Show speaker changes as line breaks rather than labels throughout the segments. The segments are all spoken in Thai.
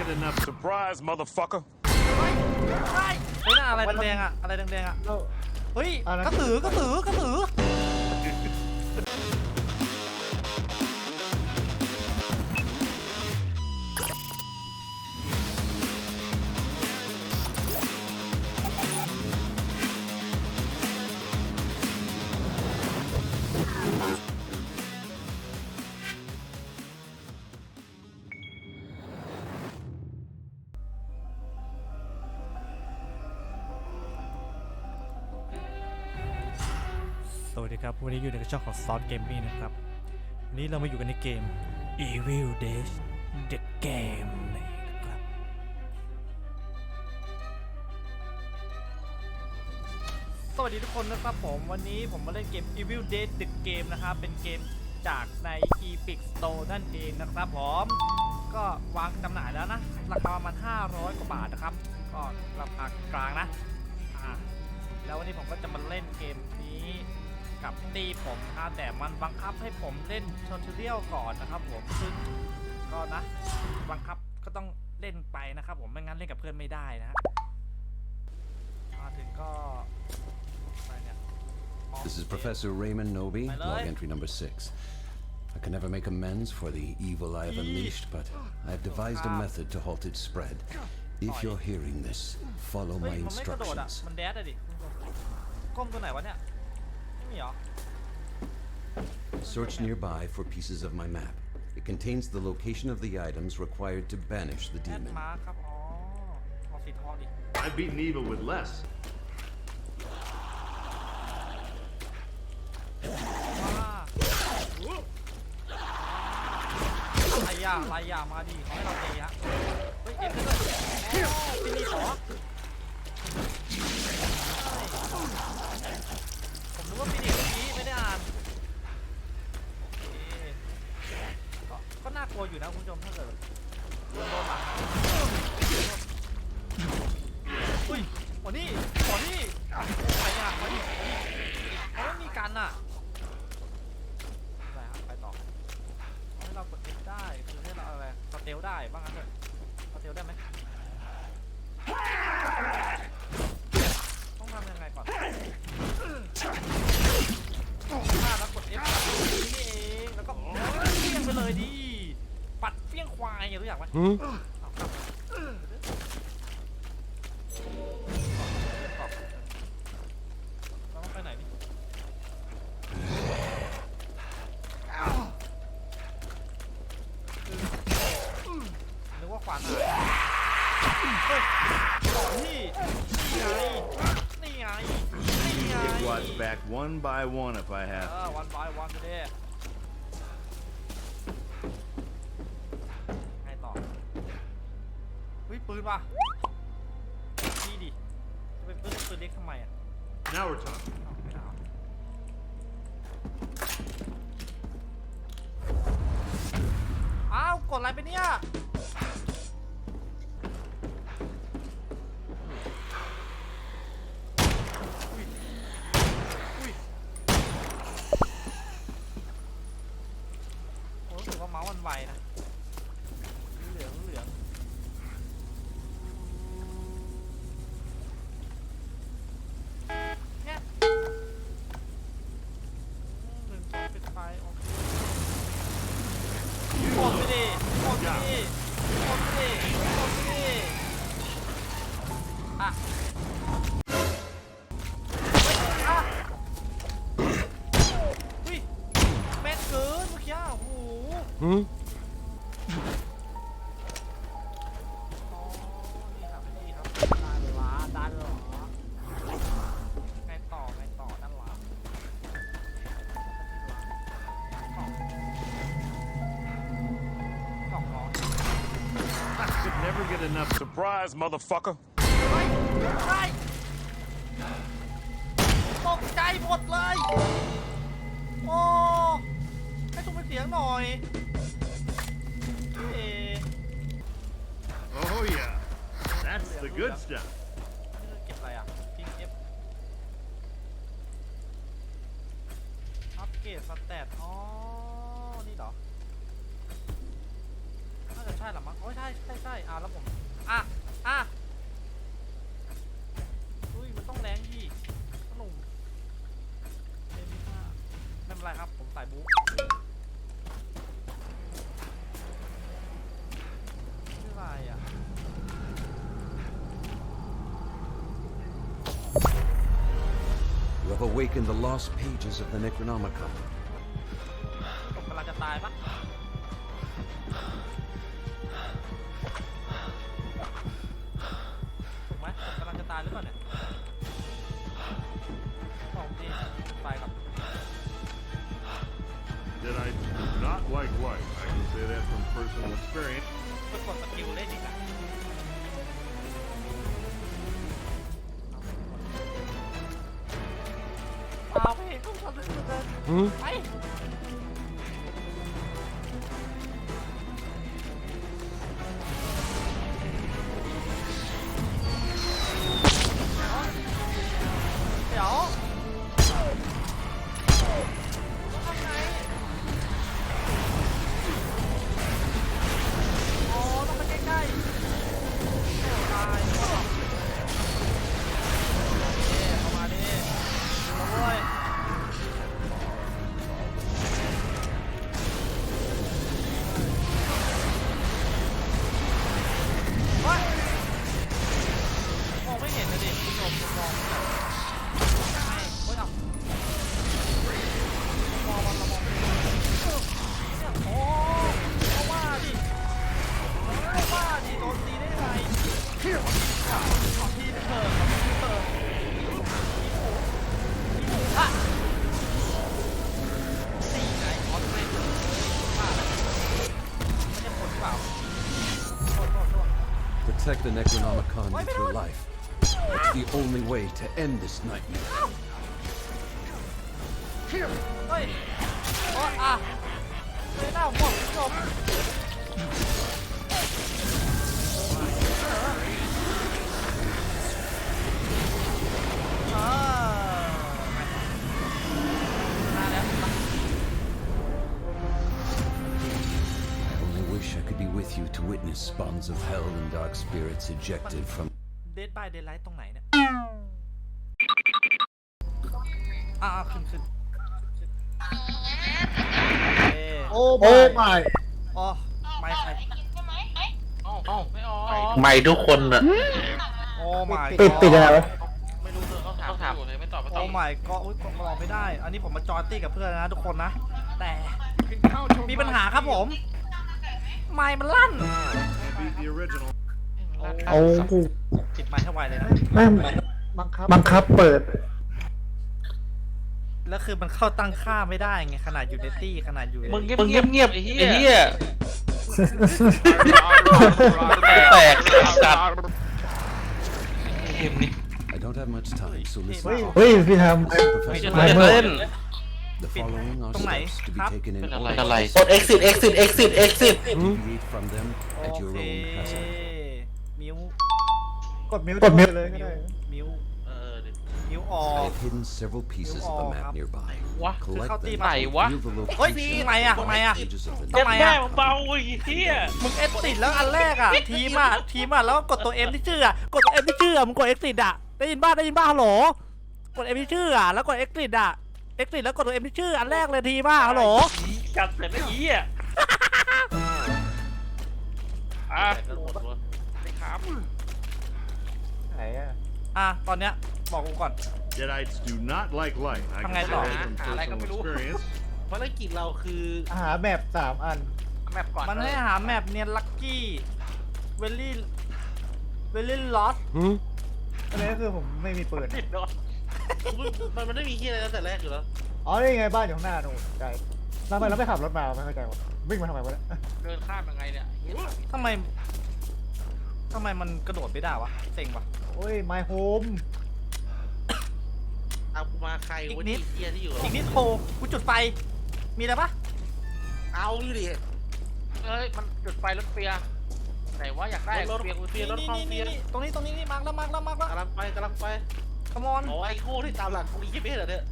get enough surprise, motherfucker.
เฮ้ยเฮ้ยเฮ้ยน่าอะไรแดงๆอะอะไรแดงๆอะ
เรา
เฮ้ย
อะไร
กระสือกระสือกระสือ สวัสดีครับ วันนี้อยู่ในช่องของซอสเกมมิ่งนะครับ วันนี้เรามาอยู่กันในเกม Evil Dead The Game นี่นะครับ สวัสดีทุกคนนะครับผมวันนี้ผมมาเล่นเกม Evil Dead The Game นะครับ เป็นเกมจากใน Epic Store นั่นเองนะครับผมก็วางจำหน่ายแล้วนะ ราคาประมาณ 500 กว่าบาทนะครับ ก็ราคากลางนะ อ่า แล้ววันนี้ผมก็จะมาเล่นเกมนี้ กับตีผมนะแต่มันบังคับให้ผมเล่นชนชูเรียลก่อนนะครับผมซึ่งก็นะบังคับก็ต้องเล่นไปนะครับ ผมไม่งั้นเล่นกับเพื่อนไม่ได้นะฮะมาถึงก็อะไรเนี่ยอ๋อ
This is Professor Raymond Noby,
My
log
lord.
entry number six. I can never make amends for the evil I have unleashed, but I have devised a method to halt its spread. If you're hearing this, follow
เฮ้ย
my
มันไม่กระโดดอะ
instructions.
มันแดดอะดิก้มตัวไหนวะเนี่ยไม่มีเหรอ
Search nearby for pieces of my map. It contains the location of the items required to banish the
แอด
demon.
มาร์คครับ อ๋อเอาสีทองดิ
I've beaten evil with less.
ไล่ยาไล่ยามาดิขอให้เราตีฮะเฮ้ยเอ็มด้วยอ๋อฟินิชเหรอผม นึกว่าฟินิชเมื่อกี้ไม่ได้อ่านโอเคก็ก็น่ากลัวอยู่นะคุณผู้ชมถ้าเกิดโดนโดนหลังอุ้ยหมอนี่หมอนี่ไปอะมาดิมาดิเขาไม่มีกันอะไปฮะไปต่อให้เรากด F ได้คือให้เราอะไรสเตลได้บ้างงั้นเถอะสเตลได้ไหมต้องทำยังไงก่อนถ้าแล้วกด F นี่เองแล้วก็ เฟี้ยงไปเลยดิ ปัดเฟี้ยงควายรู้จักไหมเอาครับเรา ปืนว่ะนี่ดิ จะเป็นปืนปืนเล็กทำไมอะ
to. Now we're talking.
เอาไม่เอาอ้าว กดอะไรไปเนี่ย อะอะเฮ้ยแม่นเกินเมื่อกี้โอ้โหอ๋อนี่ครับนี่ครับด้านล้าด้านหลังไงต่อไงต่อด้านหลังกล่องกล่องล้อ
Could never get enough surprise, motherfucker.
เฮ้ยเฮ้ยตกใจหมดเลย โอ้ ให้ตุ้มเป็นเสียงหน่อย เอ๊ะ
Oh yeah. That's the good stuff.
นี่เก็บอะไรอะทิ้งเอฟอัปเกรดสแตทอ๋อ นี่เหรอนน่าจะใช่หรอมั้งโอ้ยใช่ใช่ใช่อะแล้วผม อะ
You have awakened the lost pages of the Necronomicon.
ผมกำลังจะตายปะ สุ
the Necronomicon
Why
with
me
your
not?
life. It's the only way to end this nightmare.
เฮ้ยโอ้อะไ with
you to witness spawns of hell and dark spirits ejected from
เดดบายเดดไลท์ตรงไหนเนี่ยอ่าขึ้นขึ้นเอ้
โอ้ไม่
อ๋อไม่ใคร
ใหม่ทุกคนอะ
โอ้ไม่
ปิดปิดยังไงวะ
ไม่รู้เลย
ต้องถามอยู่เลยไม่ตอบไม่ต
โอ้
อบ
ไม่ก็อุ้ยผมบอกไม่ได้ อันนี้ผมมาจอยตี้กับเพื่อนนะทุกคนนะ แต่มีปัญหาครับผม ไม่มันลั่น
Beat the original.
เอากู
จิตไม้ให้ไวเลยนะ
แม่งบังคับบังคับเปิด
แล้วคือมันเข้าตั้งค่าไม่ได้ไงขนาดอยู่ในตี้ขนาดอยู่ใน
มึงเงียบเงียบเงียบไอ้เหี้ยแตกจัดเกมนี้
I don't have much time, so listen.
เฮ้ยเฮ้ยพี่ท
ไม่ใช่
ไม่
เล่น
เมื่อ
เล่น
The following are
Tong này,
steps to be
khắp.
taken in
Cái
order
này. Cái này.
to
กด exit exit exit exit
deviate from them
โอ
at your
เค
own hazard.
มิว
กดมิวกดมิวเลยก็
มิว
ได้
มิว
เออดิ
มิวออ
I have hidden several pieces of the
Oh,
map
khắp.
nearby.
What?
Collect
Khắp
them
tim
and
à?
reveal
What?
the
Ôi,
location
mày à,
of the
mày à?
pages of the
ทำไม
แม่
อะ
เบาไอ้เหี้ย
มึงเอ็กติดแล้วอันแรกอะ ทีมอะทีมอะแล้วก็กดตัวเอ็มที่ชื่ออะกดตัวเอ็มที่ชื่ออะมึงกดเอ็กติดอะได้ยินบ้าได้ยินบ้าฮัลโหลกดเอ็มที่ชื่ออะแล้วกดเอ็กติดอะเอ็กติดแล้วกดตัวเอ็มที่ชื่ออันแรกเลยทีมอะฮัลโหล
จัดเสร็จแล้วไอ้เหี้ยอะหมดเลยไม่ครับ
ไหนอะ
อะตอนเนี้ยบอกกูก่อน
Deadites do not like life. I can
Thằng này
say
đỏ.
that from
Hả? Lại không
personal
biết
experience.
ภารกิจเราคือ
หาแบบสามอัน
แมปก่อน
มันให้หาแมปเนียนลักกี้เวลลี่เวลลี่ลอส
อันนี้ก็คือผมไม่มีปืน
ติดเนาะ มันมันไม่มีเหี้ยอะไรตั้งแต่แรกอยู่แล้ว
อ๋อนี่ไงบ้านอยู่ข้างหน้านู่นใช่ทำไมเราไม่ขับรถมาไม่เข้าใจวะวิ่งมาทำไมวะเนี่ย
เดินข้ามยังไงเนี่ยเหี้ย
ทำไมทำไมมันกระโดดไม่ได้วะเซ็งวะ
โอ้ย my home
เอากูมาใคร
อีก
วะ
นิ
นี่
ด
เหี้ยที่อยู่
อีกนิดโทรกูจุดไฟ มีอะไรปะ
เอาอยู่ดิเอ้ยมันจุดไฟรถเฟียร์ไหนว่าอยากได้รถเฟียร์กูเฟียร์รถ
นี่
คอม
นี่
เฟียร์
นี่ตรงนี้ตรงนี้นี่มาร์กแล้วมาร์กแล้วมาร์กแล้ว
กำลังไปกำลังไป
คอมอน
โอ้ไอ้คู่ที่ตามหลังกูอีกไม่เห็นเหรอเนี่ย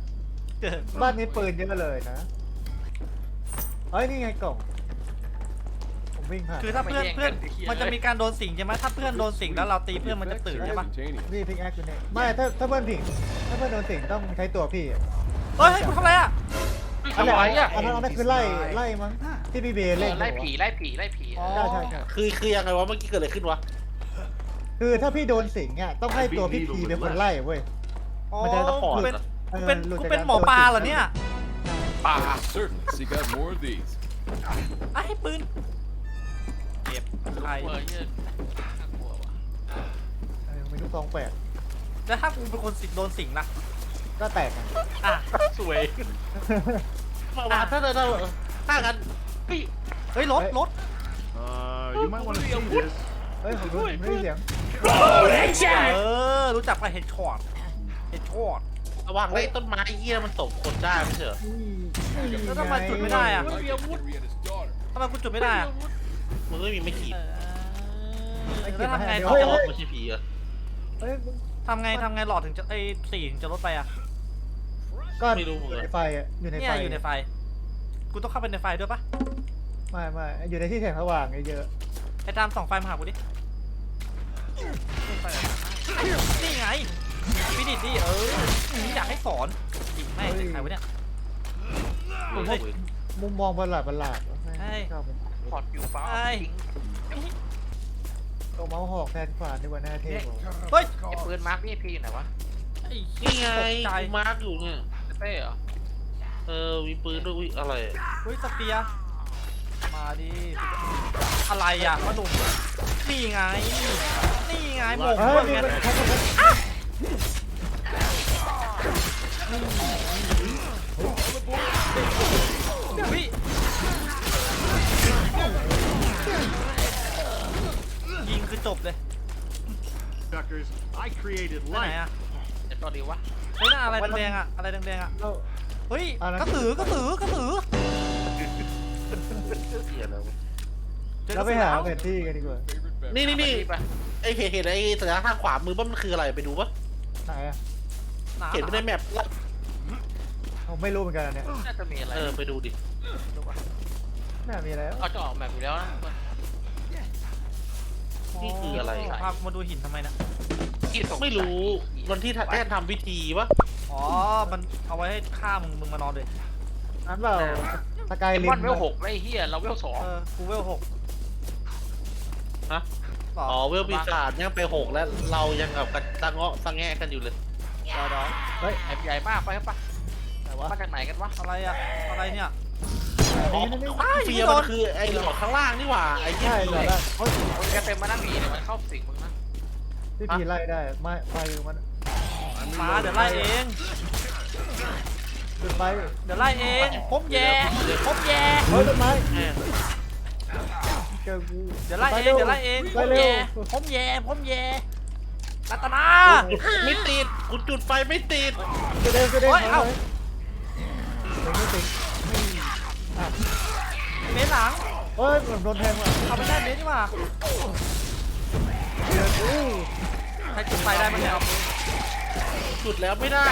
บ้านนี้ปืนเยอะเลยนะ เฮ้ยนี่ไงกล่อง ผมวิ่งผ่าน
คือถ้าเพื่อน
ไม่แย่ง
เพื่อน
กันไอ้เหี้ย
มันจะมีการโดนสิงใช่ไหมถ้าเพื่อนโดนสิงแล้วเราตีเพื่อนมันจะตื่นใช่ปะ
Instantaneous.
นี่พิกแอคอยู่เนี่ยไม่ถ้าถ้าเพื่อนผิงถ้าเพื่อนโดนสิงต้องใช้ตัวพี่อะ
เฮ้ยคุณทำอะไรอะ
อัน
ทำ
นั้น
ไมอะ
อันนั้นอันนั้นคือไล่ไล่มั้งที่พี่เบย์
เอ
เล่น
อไล่ผีไล่ผีไล่ผี
อ๋อ
ใช่ใช่ใช่
คือคือยังไงวะเมื่อกี้เกิดอะไรขึ้นวะ
คือถ้าพี่โดนสิงอะต้องให้ตัวพี่พีเป็นคนไล่เว้ย
อ๋อ
มันจะต้อง
กูเป็น
ออ
กูเป็น
หลุด
กู
จาก
เป็น
กร
หมอปลาเหรอเนี่ย
ป่า
Certainly. Seek out more of these.
ไอ้ปืนเก็บใคร
เออเหี้ยน่ากลัวว่ะ
เออมีลูกซองแปด
แล้วถ้ากูเป็นคนสิงโดนสิงล่ะ
ก็แตกอะ
อะ
สวย
มาว่าถ้าถ้าถ้าถ้ากันเฮ้ย
เฮ้ยรถรถ
Uh, you might want to see this.
เฮ้ยผมรู้ผมได้ยินเสียง
เออ รู้จักป่ะเฮดช็อตเฮดช็อต
ระวังไอ้ต้นไม้เหี้ยมันตกคนได้ไม่ใช่เหรอ
แล้วทำไมจุดไม่ได้อะ
Henry and his daughter.
ทำไมกูจุดไม่ได้อะ
มึงไม่มีไม่ขีด
เออแล้วทำไง
เขา
ต่อ
จะบอกไม่ใช่ผีเหรอ
เฮ้ย
ทำไงทำไงหลอดถึงจะไอ้สี่ถึงจะลดไปอะ
ก็
ไม่รู้เหมือน
อยู่
กั
ใน
น
ไฟอะอยู่ใน
เนี่
ไฟ
ยอยู่ในไฟ กูต้องเข้าไปในไฟด้วยปะ
ไม่ไม่อยู่ในที่แสงสว่างเยอะ
ไอ้ตามส่องไฟมาหากูดินี่ไงพี่ดิดดิเอออยากให้สอนจริงแม่งใครวะเนี่ย
ผมว่า
มุมมองประหลาดประหลาด
ใช่
ชอบมัน
ถอดฟิวฟ้า
ไอ้
ทิ้ง
ตัวเมาส์หอกแทนขวานดีกว่าหน้าเทพกว่า
เฮ้ย
ไอ้ปืนมาร์คพี่พีอยู่ไหนวะ
ไอ้
นี่ไง
ตกใจ
กูมาร์กอยู่เนี่ย
เต้เหรอ
เออมีปืนด้วยอุ๊ยอะไร
เฮ้ยสเปียร์ มาดิอะไรอะพ่อหนุ่มนี่ไง นี่ไงหมก
เฮ้
เพื่
ย
อน
นี่
ไง
มันเขาเขา
วิยิงคือจบเลย
Suckers, I created
ไปไหน
life.
อะ
เดี๋ยวตัวดีวะ
เฮ้ยน่าอะไรแดงๆอะ อะไรแดงๆอะ
เรา
เฮ้ย
อะไร
กระสือกระสือกระสือ
เหี้ยแล้วะ
เจอก
เรา
ระ
ไป
สือ
หา
แล้ว
แผนที่กันดีกว่า
นี่นี่นี่
ไป
ไอ้เห็นเห็นไอ้สัญลักษณ์ทางขวามือบ้ามันคืออะไรไปดูปะ
ไหนอะ
หนา
เห็นไม่ได้แมปละ
ผมไม่รู้เหมือนกันอันเนี่ย
น่าจะมีอะไร
เออไปดูดิ
น่ามีแล้ว
เอาจะออกแบบอยู่แล้วนะ
นี่คืออะไร
พากูมาดูหินทำไมนะ
ที่สงสัย
ไม่รู้วันที่แท่นทำพิธีวะ
อ๋อมันเอาไว้ให้ฆ่ามึงมึงมานอนเลย
อันเปล่าสกาย
ไอ้
ลิ
ม
น
อนเวลหกไอ้เฮียเราเวลสอง
เออกูเวลหก
ฮะ
ต่อ
อ๋อเวลปีศาจยังไปหกแล้วเรายังกับกันตังเงาะตังแงะกันอยู่เลย
เดี๋ยวเดี๋ยว
เฮ้ย
ไอ้ใหญ่มากไปครับปะ
ไหนวะ
มาจากไหนกันวะ
อะไรอะอะไรเนี่ย
อ๋อ
นี่นี่
เฟียมันคือไอ้หลอดข้างล่างนี่หว่า ไอ้ที่
ใช่เหรอ
เหล็ก
ได้เฮ้ย
มึงจะเต็มมานั่งผีเนี่ยมันเข้าสิงมึงนะ
พี่พีไล่ได้ไม่ไฟมัน
มาเดี๋ยวไล่เอง
จุดไฟ
เดี๋ยวไล่เองผมแย่ผมแย่
เฮ้ยต้นไม้
แม่ง
เจอกู
เดี๋ยวไล่เองเดี๋ยวไล่เองผ
ไป
ม
เร็
แย่
ว
ผมแย่ผมแย่รัตนา
ไม่ติดคุณจุดไฟไม่ติด
จะเดินจะเดิน
เฮ้ยเอ้า
ถึงไม่ถึง
เมนหลัง
เฮ้ยผมโดนแทงว่ะ
เอาไปได้เมนนี่หว่า
เดือดอู้
ใครจุดไฟได้มั้ยเนี่ย
จุดแล้วไม่ได้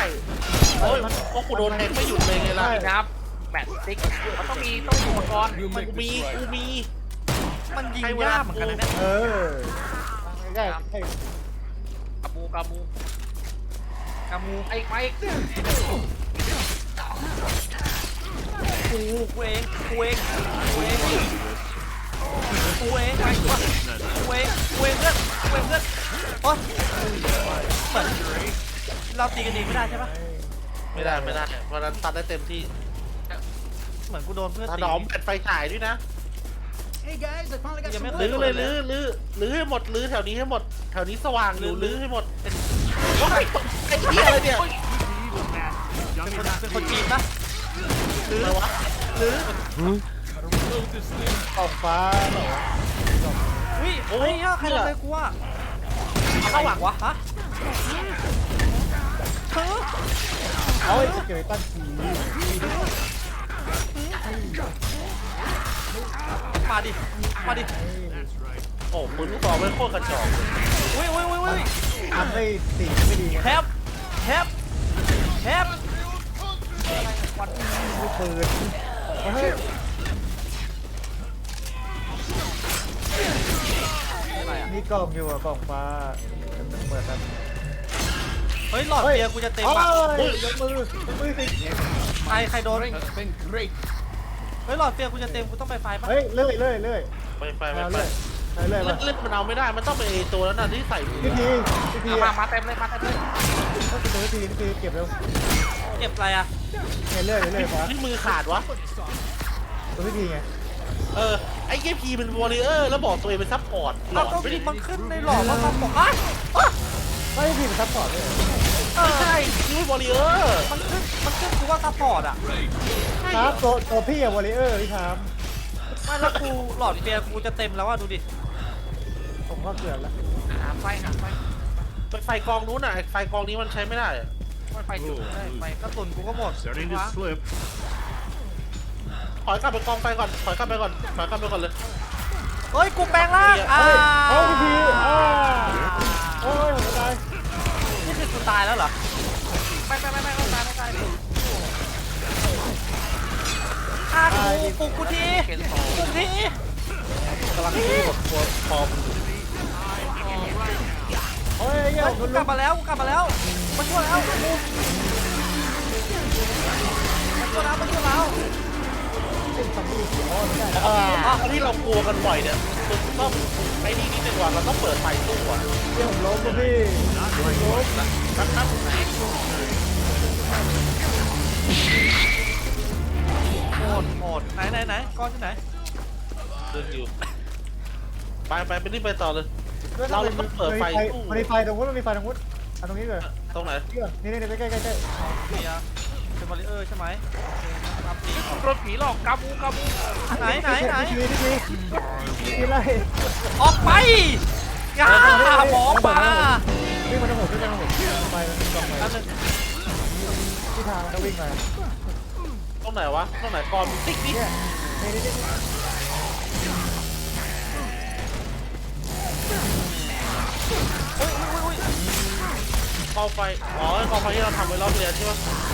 โอ้ยเพราะกูโดนแทงไม่หยุดเลยไงล่ะ
นะครับแบตสติ๊กมันต้องมีต้องมีอุปกรณ์
You
มัน
make
มี
this
กู
right.
มี
มันยิงยากเหมือนกันนะเนี่ย
เออใกล้ใกล้
กามูกามู
กามู
ไอ้ไม้
กูกูเองกูเองกูเองกูเองไปวะกูเองกูเองเพื่อนกูเองเพื่อนโอ๊ยเหมือนเราตีกันเองไม่ได้ใช่ปะ
ไม่ได้ไม่ได้เพราะฉะนั้นตัดได้เต็มที่
เหมือนกูโดนเพื่อน
ถ
ตี
นอมแผ่นไฟฉายด้วยนะ
ยังไม่เคย
ลื้อ
โดน
เลย
เล
ลื้
ย
อลื้อลื้อให้หมดลื้อแถวนี้ให้หมด แถวนี้สว่างอยู่
ลื้อ
ลื้อให้หมด
เป็น
ว้ายไอ้เหี้ยอะไรเนี่ย
เป็นคนเป็นคนจีนปะหรือ
อะไรวะ
หรือ
กล่องฟ้าเหรอ
อุ้ยโอ้ยเหี้ยใครทำอะไรกูอะเข้าหวังวะฮะ เธอ
เอาไอ้เกยตั้งผี
มาดิ มาดิ
โอ้ปืนลูกซองไม่โคตรกระจอกเลย
อุ้ยอุ้ยอุ้ยอุ้ย
ทำให้สีไม่ดีไง
แทบแทบแทบ
ลูกปืนเฮ้ย
อะไรอะ
มีกล่องอยู่อะกล่องฟ้าเปิดกัน
เฮ้ยหลอดเบียร์กูจะเต็ม
โอ้
อะ
ยยกมือยกมือสิ
ใครใครโดน
Has been great.
เฮ้ยหลอดเบียร์กูจะเต็มกูต้องไปไฟปะ
เฮ้ยเลื่อยเลื่อยเลื่อย
ไปไปไป
เอา
ไป
เลื่อยไปเลื่อย
เล่
มาน
เล่นมันเอาไม่ได้ มันต้องเป็นไอ้ตัวนั้นน่ะที่ใส่
พี่พีพี่พี
เอามามาเต็มเลยมาเต็มเลย
ต้องเป็นตัวพี่พีพี่พีเก็บเร็ว
เก็บอะไรอะ
เนี่ยเลื่อยเลื่อยฟ้า
ที่มือขาดวะ
ตัวพี่พีไง
เออ ไอ้เกพีเป็นวอลเลเยอร์แล้วบอกตัวเองเป็นซัพพอร์ตหล
เรา
อด
ก็
ไม่ได้
มันขึ้นในหลอดว่ามันบอกอะ
ไม่พี่พีเป็นซัพพอร์ตด้วยเหรอ
เอ
ไม่ใช่นี่วอลเลเยอร์
มันขึ้นมันขึ้นกูว่าซัพพอร์ตอะ
ครับตัวตัวพี่อะวอลเลเยอร์พี่ครับ
ไม่แล้วกูหลอดเบียร์กูจะเต็มแล้วอะดูดิ
ผมก็เกือบแล้ว
หาไฟหาไฟ
ไปไฟกองนู้นน่ะไฟกองนี้มันใช้ไม่ได้อะ
ไฟจุดได้ไฟ
กระสุนกูก็หมด
Starting to slip.
ถอยกลับไปกองไฟก่อนถอยกลับไปก่อนถอยกลับไปก่อนเลย
เฮ้ยกูแปลงร่างอ่า
เฮ้ยพี่พีอ่าโอ้ยผมตาย
กูตายแล้วเหรอ
ไม่ไม่ไม่ไม่ไม่ตายไม่ตาย
ฆ่ากูปลุกกูที
เกณฑ์ส
ป
อง
ลุกที
กำลังที่แบบตัวฟอร์ม
โอ้ยเหี้ย
เฮ้ย
ผ
กู
ม
ก
ลุ
ลั
ก
บมาแล้วกูกลับมาแล้วมาช่วยแล้วมาช่วยแล้วมาช่วยแล้ว
อ่าที่เรากลัวกันบ่อยเนี่ยมันต้องไอ้นี่นิดนึงว่ะเราต้องเปิดไฟสู้อะ
เดี๋ยวผมล้มตัวพี่ล้ม
นะครับ
หมดหมดไหนไหนไหนก้อนที่ไหน
เดินอยู่ไปไปไปรีบไปต่อเลย เราต้องเปิดไฟสู้
มันมีไฟตรงนู้นมันมีไฟตรงนู้นอันตรงนี้เลย
ตรงไหน
นี่นี่นี่ใกล้ใกล้ใกล้
เบียร์เป็นบริเออร์ใช่ไหม โอเคครับ
โดนผีหลอกกาบูกาบู
ไหนไหนไหน
นี่นี่นี่นี่ไล่
ออกไปย่าหมอปลา
วิ่งมาทางผมวิ่งมาทางผมไปมันกองไป
แป๊บนึง
ที่ทางก็วิ่งมา
ตรงไหนวะตรงไหนก่อนติ๊กนี่
เนี่นี่
โอ้ยโอ้ยโอ้ย
กองไฟ อ๋อกองไฟที่เราทำไว้รอบเรียนใช่ไหม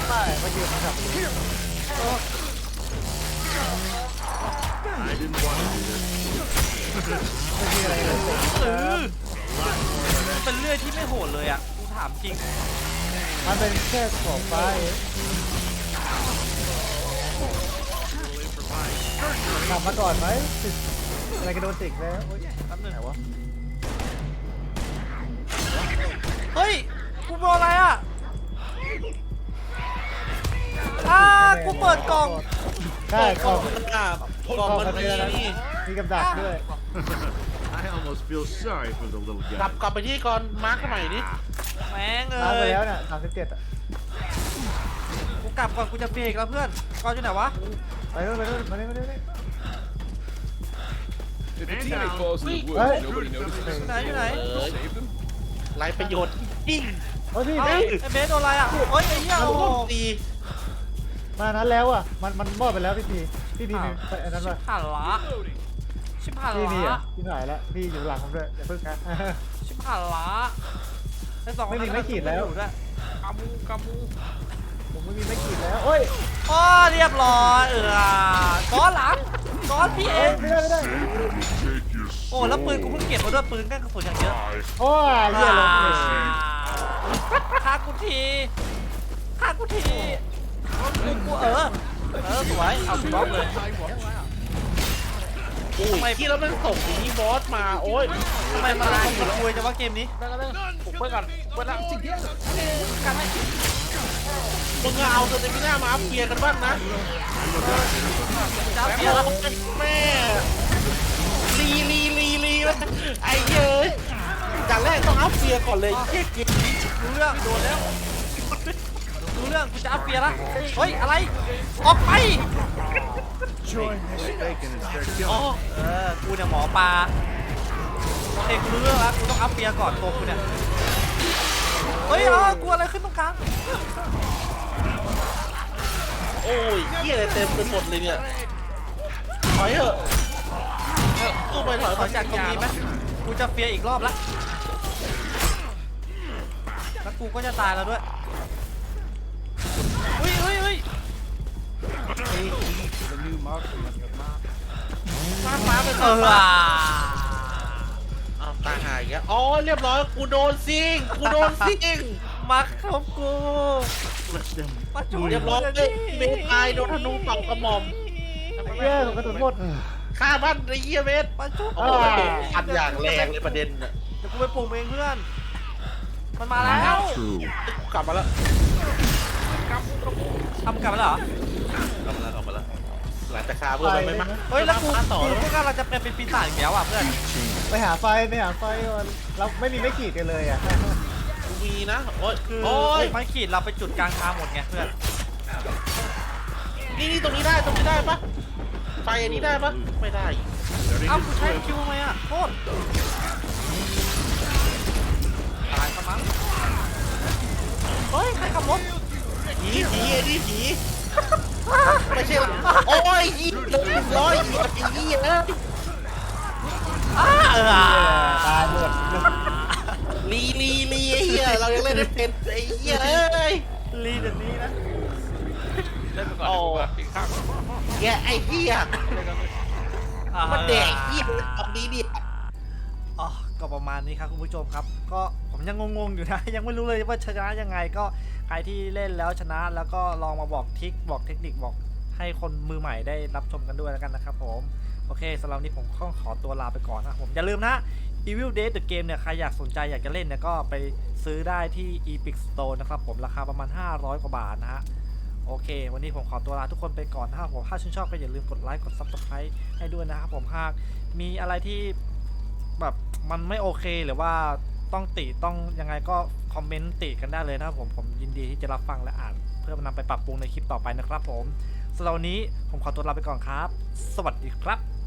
ใช่มายืนครับ
I didn't want to do this.
ไม่มีอะไรเลย
เออเป็นเลื่อยที่ไม่โหดเลยอะกูถามจริง
มันเป็นแค่ของไฟกลับมาก่อนไหมอะไรกันโดนติกแล้ว
แป๊บนึง
ไหนวะ
เฮ้ยกูโดนอะไรอะ เปิดกล่อง
ได้กล่อง
มันอะกองมันมีนี่
มีกับดักด้วย
I almost feel sorry for the little
กลับ
guy.
กลับไปที่ก่อนมาร์คใหม่ดิ
แม่งเอ
ตามไป้
ย
แล้วเนี่ยสามสิบเจ็ดอะ
กูกลับก่อนกูจะเบรกแล้วเพื่อนก่อนอยู่ไหนวะ
ไปนู่นไปนู่นมานี่มานี่มานี่
If
Man
a teammate
down.
falls in the woods,
Hey.
nobody notices.
อยู่ไหนอยู่ไหน
เออ
Save them.
ไรประโยชน์ยิ่ง
โอ้ยพี่
เอ้ยไอ้เบสโดนอะไรอะเฮ้ยไอ้เหี้ย
มัน
โอ้โห
ต้องตี
มานั้นแล้วอะ มันมันมอดไปแล้วพี่พีพี่พีมีไปอันนั้น
ชิ
ป่ะ
บหายละชิบหาย
พี่มี
ละ
อะพี่หายแล้วพี่อยู่หลังผมด้วยอย่าเพิ่งนะ
ชิบหายละไอ้สองคน
ไม่มี
นั้น
ไม่ขีดแล้ว
อยู่ด้วย
กาบูกาบู
ผมไม่มีไม่ขีดแล้วโอ้ย
อ๋อเรียบร้อยเออก้อนหลังก้อนพี่เอ
เอ้ย
ง
ไม่ได้ไม่ได้
โอ้แล้วปืนกูเพิ่งเก็บมาด้วยปืนก็กระสุนอย่างเยอะ
โอ้ยเรียลงเลย
ฆ่ากูทีฆ่ากูที กูกูเออ เออสวยเอาบล็อกเลย
โอ้ยที่แล้วมันส่งอย่างนี้บอสมาโอ้ย
ทำไมมันลายอยู่คุยจังว่าเกมนี้
ได้ก็ได้ปลุกเพื่อนก่อนเพื่อนละ
กันให้
มึงเอาตัวเดมิน่ามาอัพเฟียร์กันบ้างนะ
จ้าเบียร์
แม่ลีลีลีลีแล้วไอ้เย้ยจากแรกต้องอัพเฟียร์ก่อนเลยเจ๊กิน
รู้เรื่องโดนแล้ว รู้เรื่องกูจะอัพเบียร์ละเฮ้ยอะไร ออกไป
Mistaken and start
อ๋อ
killing.
เออกูเนี่ยหมอปลาโอเคกูรู้เรื่องแล้วกูต้องอัพเบียร์ก่อนตัวกูเนี่ยเฮ้ยเออกูอะไรขึ้นตรงกลาง
โอ้ยเหี้ยอะไรเต็มไปหมดเลยเนี่ยถอยเถอะตู้ไปถอย
ขอจากตรงนี้ไหมกูจะเฟียร์อีกรอบละแล้วกูก็จะตายแล้วด้วย
ฟ้าฟ้าเป็น
เอ
ฟ้า
อ
ฟ้าอ๋อเรียบร้อยกูโดนซิงกูโดนซิง
มาครับกูมาจุ
เรียบร้อยเลยเบสตายโดนธนูเป่ากระหม่อม
เย้ของกระสุนหมด
ฆ่ามันไอ้เหี้ยเบส
มาจุ
โอ้ยอันอย่างแรงเลยประเด็นน่ะ
เดี๋ยวกูไปปลุกเองเพื่อน มันมาแล้ว
True.
กลับมาแล้ว
ทำกลับมาแล้วเหรอ
หลังจากฆ่าเพื่อนมันไม่มา
เฮ้ยแล้วกู
ฆ่าต่อ
กู
แล้ว
พวกเราจะเป็นเป็นปีศาจอีกแล้วอะเพื่อน
ไปหาไฟไปหาไฟก่อนเราไม่มีไม่ขีดกันเลยอะ
กูมีนะโอ้ย
คือ
โอ้ย
ไม้ขีดเราไปจุดกลางทางหมดไงเพื่อน
นี่นี่ตรงนี้ได้ตรงนี้ได้ปะไฟอันนี้ได้ปะไม่ได้
Starting
เอ้า
to
กูใช้
switch.
คิวทำไมอะโทษตายซะมั้งเฮ้ยใครขับรถ
ผีผีไอ้นี่ผี ไม่ใช่หรอกโอ้ยยีเรียบร้อยยีกับไอ้ยี่เอ้ย
อ้าเออ
ตายหมด
ลีลีลีไอ้เหี้ยเรายังเล่นได้เป็นไอ้เหี้ยเอ้ย
ลีเดี๋ยวนี้นะ
เล่นไปก่อน
โอ้
ดีกว่าอีกข้าง
แกไอ้เหี้ยมันแดกเหี้ยตอนนี้เนี่ย
อ๋อ ก็ประมาณนี้ครับคุณผู้ชมครับ ก็ผมยังงงๆอยู่นะ ยังไม่รู้เลยว่าชนะยังไงก็ใครที่เล่นแล้วชนะแล้วก็ลองมาบอกทิคบอกเทคนิคบอกให้คนมือใหม่ได้รับชมกันด้วยแล้วกันนะครับผมโอเคสำหรับนี้ผมก็ขอตัวลาไปก่อนนะผมอย่าลืมนะ Evil Dead The Game เนี่ยใครอยากสนใจอยากจะเล่นเนี่ยก็ไปซื้อได้ที่ Epic Store นะครับผมราคาประมาณ 500 กว่าบาทนะฮะโอเค วันนี้ผมขอตัวลาทุกคนไปก่อนนะครับผมถ้าชื่นชอบก็อย่าลืมกดไลค์กด Subscribe ให้ด้วยนะครับผมหากมีอะไรที่ แบบมันไม่โอเคหรือว่าต้องติต้องยังไงก็คอมเมนต์ติกันได้เลยนะครับผมผมยินดีที่จะรับฟังและอ่าน เพื่อนำไปปรับปรุงในคลิปต่อไปนะครับผมสำหรับวันนี้ผมขอตัวลาไปก่อนครับ สวัสดีครับ